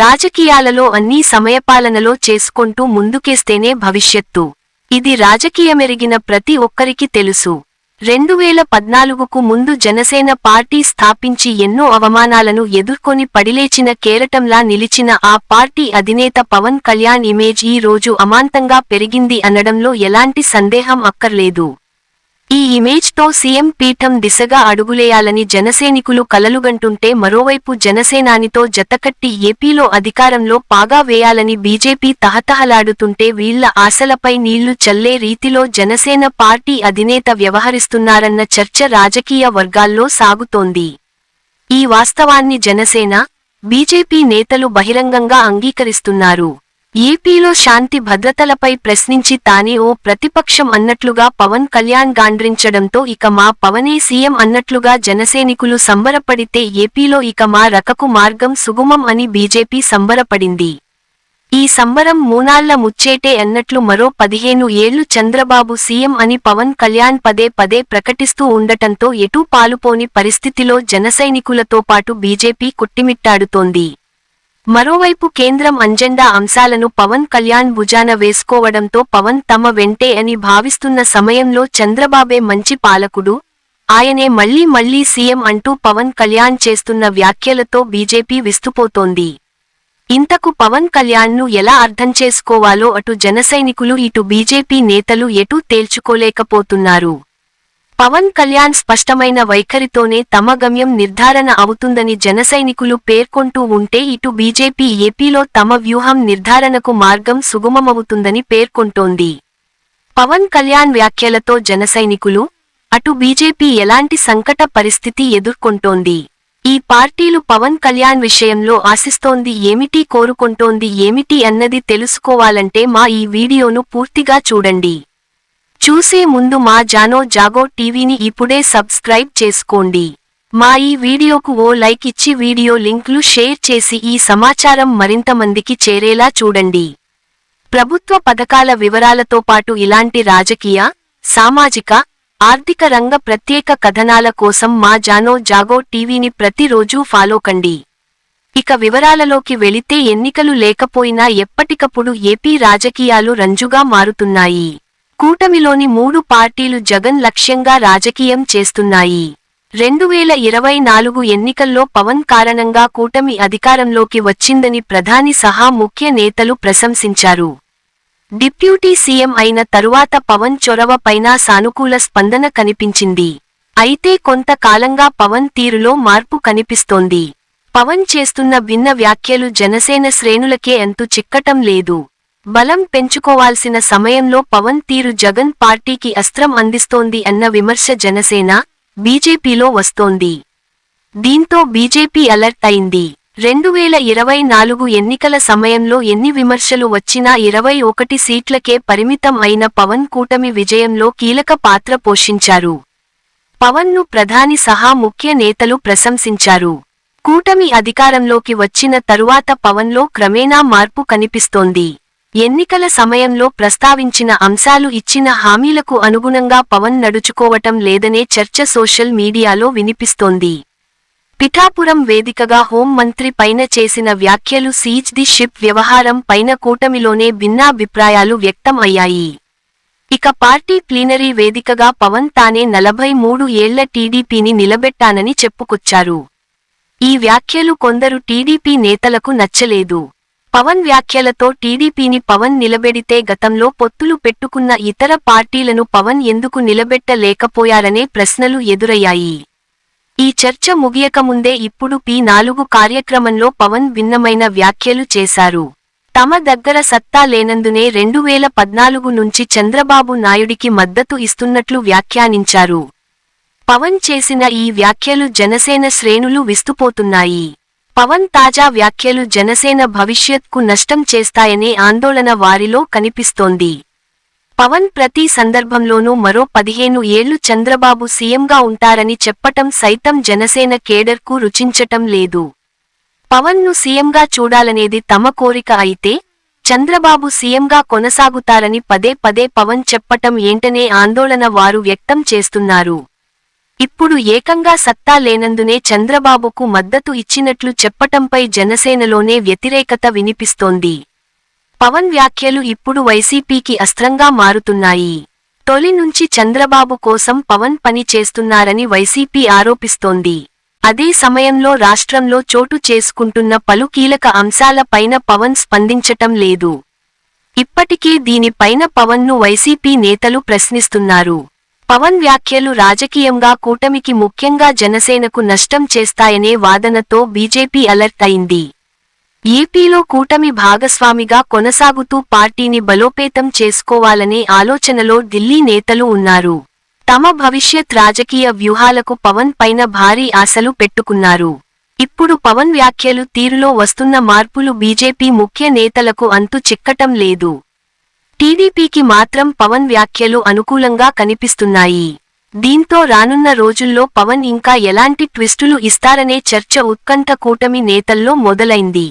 రాజకీయాలలో అన్నీ సమయపాలనలో చేసుకుంటూ ముందుకేస్తేనే భవిష్యత్తు. ఇది రాజకీయమెరిగిన ప్రతి ఒక్కరికి తెలుసు. రెండు వేల పద్నాలుగుకు ముందు జనసేన పార్టీ స్థాపించి ఎన్నో అవమానాలను ఎదుర్కొని పడిలేచిన కేరటంలా నిలిచిన ఆ పార్టీ అధినేత పవన్ కళ్యాణ్ ఇమేజ్ ఈ రోజు అమాంతంగా పెరిగింది అనడంలో ఎలాంటి సందేహం అక్కర్లేదు. ఈ ఇమేజ్తో సీఎం పీఠం దిశగా అడుగులేయాలని జనసేనికులు కలలుగంటుంటే మరోవైపు జనసేనానితో జతకట్టి ఏపీలో అధికారంలో పాగా వేయాలని బీజేపీ తహతహలాడుతుంటే వీళ్ళ ఆశలపై నీళ్ళు చల్లే రీతిలో జనసేన పార్టీ అధినేత వ్యవహరిస్తున్నారన్న చర్చ రాజకీయ వర్గాల్లో సాగుతోంది. ఈ వాస్తవాన్ని జనసేన బీజేపీ నేతలు బహిరంగంగా అంగీకరిస్తున్నారు. ఏపీలో శాంతి భద్రతలపై ప్రశ్నించి తానే ఓ ప్రతిపక్షం అన్నట్లుగా పవన్ కళ్యాణ్ గాండ్రించడంతో ఇక మా పవనే సీఎం అన్నట్లుగా జనసేనికులు సంబరపడితే ఏపీలో ఇక మా రకకు మార్గం సుగుమం అని బీజేపీ సంబరపడింది. ఈ సంబరం మూనాళ్ళ ముచ్చేటే అన్నట్లు మరో పదిహేను ఏళ్ళు చంద్రబాబు సీఎం అని పవన్ కళ్యాణ్ పదే పదే ప్రకటిస్తూ ఉండటంతో ఎటూ పాలుపోని పరిస్థితిలో జనసైనికులతో పాటు బీజేపీ కుట్టిమిట్టాడుతోంది. మరోవైపు కేంద్రం అంజెండా అంశాలను పవన్ కళ్యాణ్ భుజాన వేసుకోవడంతో పవన్ తమ వెంటే అని భావిస్తున్న సమయంలో చంద్రబాబే మంచి పాలకుడు. ఆయనే మళ్ళీ మళ్ళీ సీఎం అంటూ పవన్ కళ్యాణ్ చేస్తున్న వ్యాఖ్యలతో బీజేపీ విస్తుపోతోంది. ఇంతకు పవన్ కళ్యాణ్ను ఎలా అర్థం చేసుకోవాలో అటు జనసైనికులు ఇటు బీజేపీ నేతలు ఎటూ తేల్చుకోలేకపోతున్నారు. పవన్ కళ్యాణ్ స్పష్టమైన వైఖరితోనే తమ గమ్యం నిర్ధారణ అవుతుందని జనసైనికులు పేర్కొంటూ ఉంటే ఇటు బీజేపీ ఏపీలో తమ వ్యూహం నిర్ధారణకు మార్గం సుగమమవుతుందని పేర్కొంటోంది. పవన్ కళ్యాణ్ వ్యాఖ్యలతో జనసైనికులు అటు బీజేపీ ఎలాంటి సంకట పరిస్థితి ఎదుర్కొంటోంది? ఈ పార్టీలు పవన్ కళ్యాణ్ విషయంలో ఆశిస్తోంది ఏమిటి కోరుకుంటోంది ఏమిటి అన్నది తెలుసుకోవాలంటే మా ఈ వీడియోను పూర్తిగా చూడండి. చూసే ముందు మా జానో జాగో టీవీని ఇప్పుడే సబ్స్క్రైబ్ చేసుకోండి. మా ఈ వీడియోకు ఓ లైక్ ఇచ్చి వీడియో లింక్లు షేర్ చేసి ఈ సమాచారం మరింత మందికి చేరేలా చూడండి. ప్రభుత్వ పథకాల వివరాలతో పాటు ఇలాంటి రాజకీయ సామాజిక ఆర్థిక రంగ ప్రత్యేక కథనాల కోసం మా జానో జాగో టీవీని ప్రతిరోజూ ఫాలో కండి. ఇక వివరాలలోకి వెళితే ఎన్నికలు లేకపోయినా ఎప్పటికప్పుడు ఏపీ రాజకీయాలు రంజుగా మారుతున్నాయి. కూటమిలోని మూడు పార్టీలు జగన్ లక్ష్యంగా రాజకీయం చేస్తున్నాయి. రెండు వేల ఇరవై నాలుగు ఎన్నికల్లో పవన్ కారణంగా కూటమి అధికారంలోకి వచ్చిందని ప్రధాని సహా ముఖ్య నేతలు ప్రశంసించారు. డిప్యూటీ సీఎం అయిన తరువాత పవన్ చొరవ పైన సానుకూల స్పందన కనిపించింది. అయితే కొంతకాలంగా పవన్ తీరులో మార్పు కనిపిస్తోంది. పవన్ చేస్తున్న భిన్న వ్యాఖ్యలు జనసేన శ్రేణులకే అంతు చిక్కటం లేదు. బలం పెంచుకోవాల్సిన సమయంలో పవన్ తీరు జగన్ పార్టీకి అస్త్రం అందిస్తోంది అన్న విమర్శ జనసేన బీజేపీలో వస్తోంది. దీంతో బీజేపీ అలర్ట్ అయింది. రెండు వేల ఇరవై నాలుగు ఎన్నికల సమయంలో ఎన్ని విమర్శలు వచ్చినా ఇరవై ఒకటి సీట్లకే పరిమితం అయిన పవన్ కూటమి విజయంలో కీలక పాత్ర పోషించారు. పవన్ను ప్రధాని సహా ముఖ్య నేతలు ప్రశంసించారు. కూటమి అధికారంలోకి వచ్చిన తరువాత పవన్లో క్రమేణా మార్పు కనిపిస్తోంది. ఎన్నికల సమయంలో ప్రస్తావించిన అంశాలు ఇచ్చిన హామీలకు అనుగుణంగా పవన్ నడుచుకోవటం లేదనే చర్చ సోషల్ మీడియాలో వినిపిస్తోంది. పిఠాపురం వేదికగా హోం మంత్రి పైన చేసిన వ్యాఖ్యలు సీజ్ ది షిప్ వ్యవహారం పైన కూటమిలోనే భిన్నాభిప్రాయాలు వ్యక్తం అయ్యాయి. ఇక పార్టీ ప్లీనరీ వేదికగా పవన్ తానే నలభై మూడు ఏళ్ళ టీడీపీని నిలబెట్టానని చెప్పుకొచ్చారు. ఈ వ్యాఖ్యలు కొందరు టీడీపీ నేతలకు నచ్చలేదు. పవన్ వ్యాఖ్యలతో టీడీపీని పవన్ నిలబెడితే గతంలో పొత్తులు పెట్టుకున్న ఇతర పార్టీలను పవన్ ఎందుకు నిలబెట్టలేకపోయారనే ప్రశ్నలు ఎదురయ్యాయి. ఈ చర్చ ముగియకముందే ఇప్పుడు పి నాలుగు కార్యక్రమంలో పవన్ భిన్నమైన వ్యాఖ్యలు చేశారు. తమ దగ్గర సత్తా లేనందునే రెండు వేల పద్నాలుగు నుంచి చంద్రబాబు నాయుడికి మద్దతు ఇస్తున్నట్లు వ్యాఖ్యానించారు. పవన్ చేసిన ఈ వ్యాఖ్యలు జనసేన శ్రేణులు విస్తుపోతున్నాయి. పవన్ తాజా వ్యాఖ్యలు జనసేన భవిష్యత్కు నష్టం చేస్తాయనే ఆందోళన వారిలో కనిపిస్తోంది. పవన్ ప్రతి సందర్భంలోనూ మరో పదిహేను ఏళ్ళు చంద్రబాబు సీఎంగా ఉంటారని చెప్పటం సైతం జనసేన కేడర్కు రుచించటం లేదు. పవన్ను సీఎంగా చూడాలనేది తమ కోరిక అయితే చంద్రబాబు సీఎంగా కొనసాగుతారని పదే పదే పవన్ చెప్పటం ఏంటనే ఆందోళన వారు వ్యక్తం చేస్తున్నారు. ఇప్పుడు ఏకంగా సత్తా లేనందునే చంద్రబాబుకు మద్దతు ఇచ్చినట్లు చెప్పటంపై జనసేనలోనే వ్యతిరేకత వినిపిస్తోంది. పవన్ వ్యాఖ్యలు ఇప్పుడు వైసీపీకి అస్త్రంగా మారుతున్నాయి. తొలి నుంచి చంద్రబాబు కోసం పవన్ పని చేస్తున్నారని వైసీపీ ఆరోపిస్తోంది. అదే సమయంలో రాష్ట్రంలో చోటు చేసుకుంటున్న పలు కీలక అంశాలపైన పవన్ స్పందించటం లేదు. ఇప్పటికే దీనిపైన పవన్ను వైసీపీ నేతలు ప్రశ్నిస్తున్నారు. పవన్ వ్యాఖ్యలు రాజకీయంగా కూటమికి ముఖ్యంగా జనసేనకు నష్టం చేస్తాయనే వాదనతో బీజేపీ అలర్ట్ అయింది. ఏపీలో కూటమి భాగస్వామిగా కొనసాగుతూ పార్టీని బలోపేతం చేసుకోవాలనే ఆలోచనలో ఢిల్లీ నేతలు ఉన్నారు. తమ భవిష్యత్ రాజకీయ వ్యూహాలకు పవన్ పైన భారీ ఆశలు పెట్టుకున్నారు. ఇప్పుడు పవన్ వ్యాఖ్యలు తీరులో వస్తున్న మార్పులు బీజేపీ ముఖ్య నేతలకు అంతు చిక్కటం లేదు. టీడీపీకి మాత్రం పవన్ వ్యాఖ్యలు అనుకూలంగా కనిపిస్తున్నాయి. దీంతో రానున్న రోజుల్లో పవన్ ఇంకా ఎలాంటి ట్విస్టులు ఇస్తారనే చర్చ ఉత్కంఠ కూటమి నేతల్లో మొదలైంది.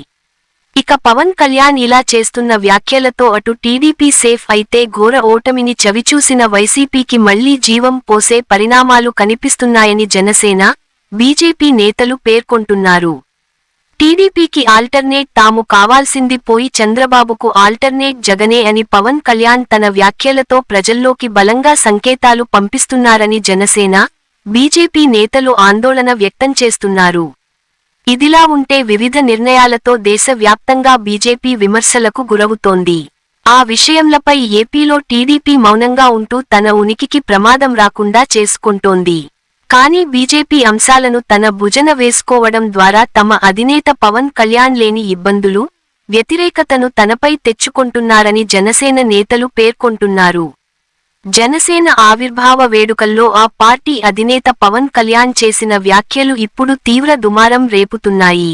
ఇక పవన్ కళ్యాణ్ ఇలా చేస్తున్న వ్యాఖ్యలతో అటు టీడీపీ సేఫ్ అయితే ఘోర ఓటమిని చవిచూసిన వైసీపీకి మళ్ళీ జీవం పోసే పరిణామాలు కనిపిస్తున్నాయని జనసేన బీజేపీ నేతలు పేర్కొంటున్నారు. టీడీపీకి ఆల్టర్నేట్ తాము కావాల్సింది పోయి చంద్రబాబుకు ఆల్టర్నేట్ జగనే అని పవన్ కళ్యాణ్ తన వ్యాఖ్యలతో ప్రజల్లోకి బలంగా సంకేతాలు పంపిస్తున్నారని జనసేన బీజేపీ నేతలు ఆందోళన వ్యక్తం చేస్తున్నారు. ఇదిలా ఉంటే వివిధ నిర్ణయాలతో దేశవ్యాప్తంగా బీజేపీ విమర్శలకు గురవుతోంది. ఆ విషయంలపై ఏపీలో టీడీపీ మౌనంగా ఉంటూ తన ఉనికికి ప్రమాదం రాకుండా చేసుకుంటోంది. కానీ బీజేపీ అంశాలను తన భుజన వేసుకోవడం ద్వారా తమ అధినేత పవన్ కళ్యాణ్ లేని ఇబ్బందులు వ్యతిరేకతను తనపై తెచ్చుకుంటున్నారని జనసేన నేతలు పేర్కొంటున్నారు. జనసేన ఆవిర్భావ వేడుకల్లో ఆ పార్టీ అధినేత పవన్ కళ్యాణ్ చేసిన వ్యాఖ్యలు ఇప్పుడు తీవ్ర దుమారం రేపుతున్నాయి.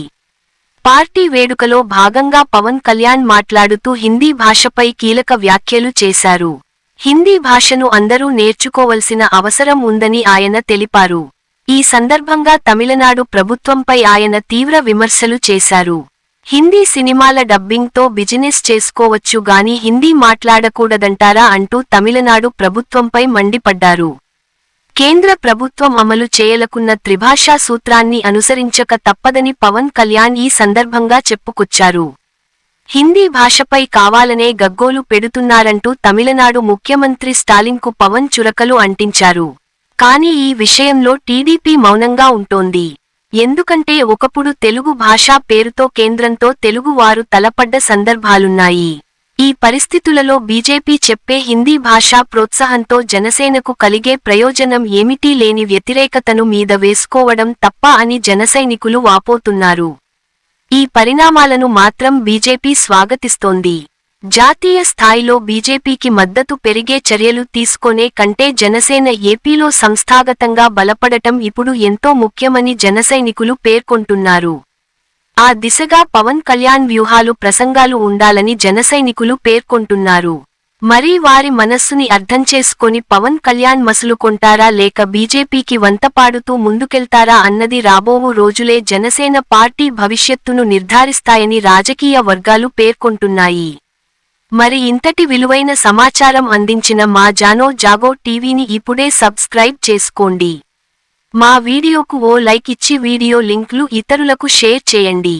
పార్టీ వేడుకలో భాగంగా పవన్ కళ్యాణ్ మాట్లాడుతూ హిందీ భాషపై కీలక వ్యాఖ్యలు చేశారు. హిందీ భాషను అందరూ నేర్చుకోవలసిన అవసరం ఉందని ఆయన తెలిపారు. ఈ సందర్భంగా తమిళనాడు ప్రభుత్వంపై ఆయన తీవ్ర విమర్శలు చేశారు. హిందీ సినిమాల డబ్బింగ్తో బిజినెస్ చేసుకోవచ్చు గాని హిందీ మాట్లాడకూడదంటారా అంటూ తమిళనాడు ప్రభుత్వంపై మండిపడ్డారు. కేంద్ర ప్రభుత్వం అమలు చేయలకున్న త్రిభాషా సూత్రాన్ని అనుసరించక తప్పదని పవన్ కళ్యాణ్ ఈ సందర్భంగా చెప్పుకొచ్చారు. హిందీ భాషపై కావాలనే గగ్గోలు పెడుతున్నారంటూ తమిళనాడు ముఖ్యమంత్రి స్టాలిన్కు పవన్ చురకలు అంటించారు. కానీ ఈ విషయంలో టీడీపీ మౌనంగా ఉంటోంది. ఎందుకంటే ఒకప్పుడు తెలుగు భాషా పేరుతో కేంద్రంతో తెలుగువారు తలపడ్డ సందర్భాలున్నాయి. ఈ పరిస్థితులలో బీజేపీ చెప్పే హిందీ భాషా ప్రోత్సాహంతో జనసేనకు కలిగే ప్రయోజనం ఏమిటీ లేని వ్యతిరేకతను మీద వేసుకోవడం తప్ప అని జనసైనికులు వాపోతున్నారు. ఈ పరిణామాలను మాత్రం బీజేపీ స్వాగతిస్తోంది. జాతీయ స్థాయిలో బీజేపీకి మద్దతు పెరిగే చర్యలు తీసుకొనే కంటే జనసేన ఏపీలో సంస్థాగతంగా బలపడటం ఇప్పుడు ఎంతో ముఖ్యమని జనసైనికులు పేర్కొంటున్నారు. ఆ దిశగా పవన్ కళ్యాణ్ వ్యూహాలు ప్రసంగాలు ఉండాలని జనసైనికులు పేర్కొంటున్నారు. మరి వారి మనస్సుని అర్థం చేసుకొని పవన్ కళ్యాణ్ మసులుకొంటారా లేక బీజేపీకి వంతపాడుతూ ముందుకెళ్తారా అన్నది రాబోవు రోజులే జనసేన పార్టీ భవిష్యత్తును నిర్ధారిస్తాయని రాజకీయ వర్గాలు పేర్కొంటున్నాయి. మరి ఇంతటి విలువైన సమాచారం అందించిన మా జానో జాగో టీవీని ఇప్పుడే సబ్స్క్రైబ్ చేసుకోండి. మా వీడియోకు ఓ లైక్ ఇచ్చి వీడియో లింక్లు ఇతరులకు షేర్ చేయండి.